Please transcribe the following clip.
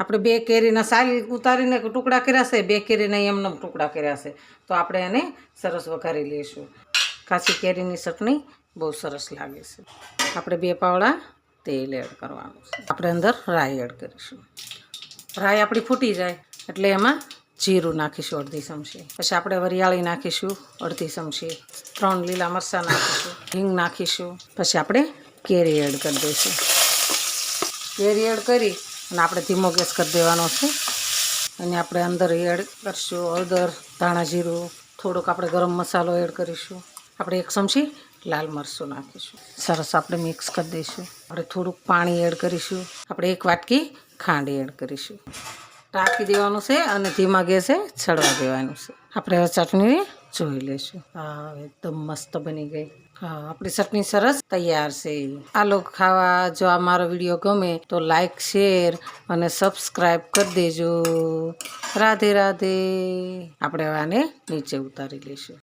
આપણે બે કેરીના સાલ ઉતારીને ટુકડા કર્યા છે, બે કેરીના એમને ટુકડા કર્યા છે. તો આપણે એને સરસ વઘારી લઈશું. કાચી કેરીની ચટણી બહુ સરસ લાગે છે. આપણે બે પાવડા તેલ એડ કરવાનું છે. આપણે અંદર રાઈ એડ કરીશું. રાઈ આપણી ફૂટી જાય, એટલે એમાં જીરું નાખીશું અડધી ચમચી. પછી આપણે વરિયાળી નાખીશું અડધી ચમચી. ત્રણ લીલા મરચાં નાખીશું. હિંગ નાખીશું. પછી આપણે કેરી એડ કરી દઈશું. કેરી એડ કરી અને આપણે ધીમો ગેસ કરી દેવાનો છે. અને આપણે અંદર એડ કરીશું હળદર, ધાણા જીરું, થોડોક આપણે ગરમ મસાલો એડ કરીશું. આપણે એક ચમચી લાલ મરચું નાખીશું. સરસ આપણે મિક્સ કરી દઈશું. આપણે થોડુંક પાણી એડ કરીશું. આપણે એક વાટકી ખાંડ એડ કરીશું. ટાંકી દેવાનું છે અને ધીમા ગેસે ચડવા દેવાનું છે. આપણે હવે ચટણી જોઈ લઈશું. હા, એકદમ મસ્ત બની ગઈ. હા, આપણી ચટણી સરસ તૈયાર છે. આ લોકો ખાવા, જો આ મારો વીડિયો ગમે તો લાઈક શેર અને સબસ્ક્રાઈબ કરી દેજો. રાધે રાધે. આપણે હવે આને નીચે ઉતારી લઈશું.